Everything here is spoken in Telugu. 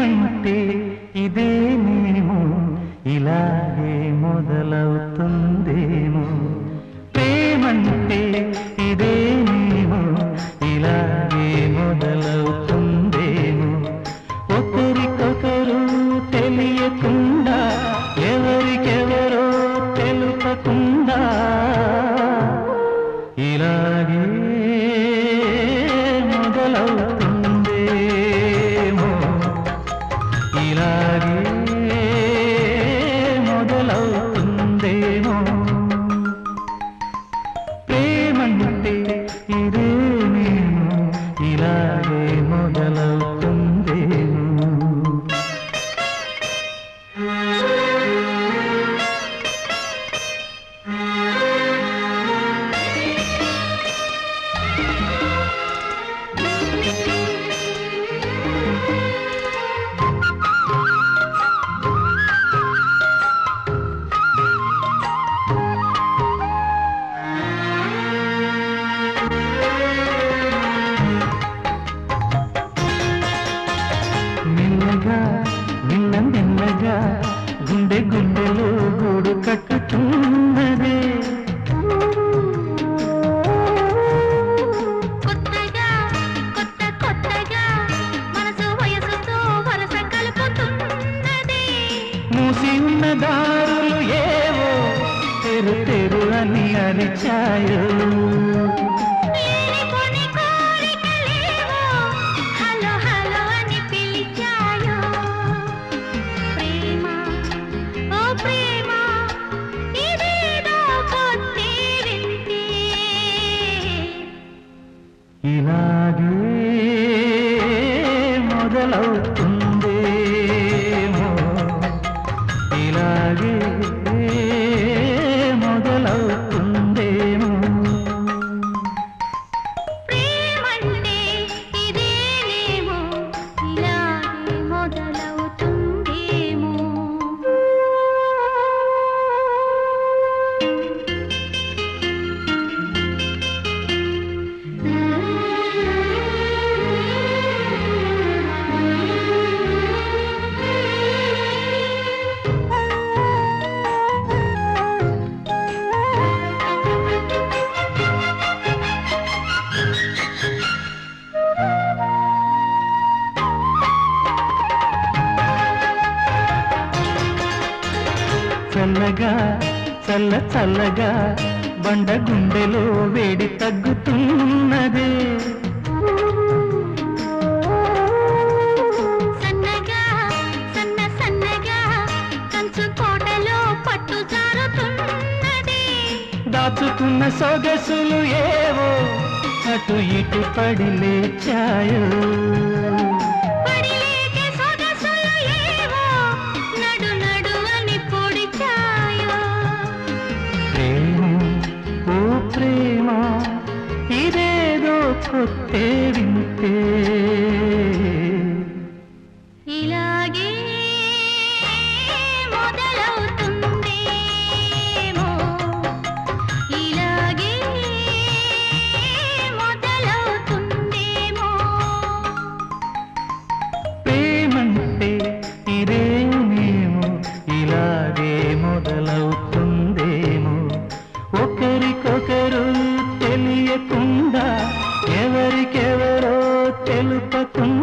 ప్రేమంటే ఇదేనేమో? ఇలాగే మొదలవుతుందేమో? ప్రేమంటే ఇదేనేమో? ఇలాగే మొదలవుతుందేమో? ఒకరికొకరు తెలియకుండా ఇలాగే మొదలవుతుందేమో. ప్రేమంటే ఇదేనేమో ఇలాగే మొదలవుతుందేమో. మెల్లగా నిన్న మెల్లగా గుండె గుండెలో గూడు కట్టుతున్నదే మూసి ఉన్న దారులు ఏవో తెరు తెరు అని అరిచాయో మొదలవుతుందేమో చల్లగా చల్ల చల్లగా బండ గుండెలో వేడి తగ్గుతున్నదే. సన్నగా సన్న సన్నగా కంచు కోటలో పట్టు జారుతున్నది. దాచుకున్న సొగసులు ఏవో అటు ఇటు పడి లేచాయో. కొత్తే వింటే ఇలాగే మొదలవుతుందేమో. ఇలాగే మొదలవుతుందేమో. ప్రేమంటే ఇదేనేమో ఇలాగే మొదలవుతుందేమో తెలియకుండా ఎవరికెవరో తెలుపకుండా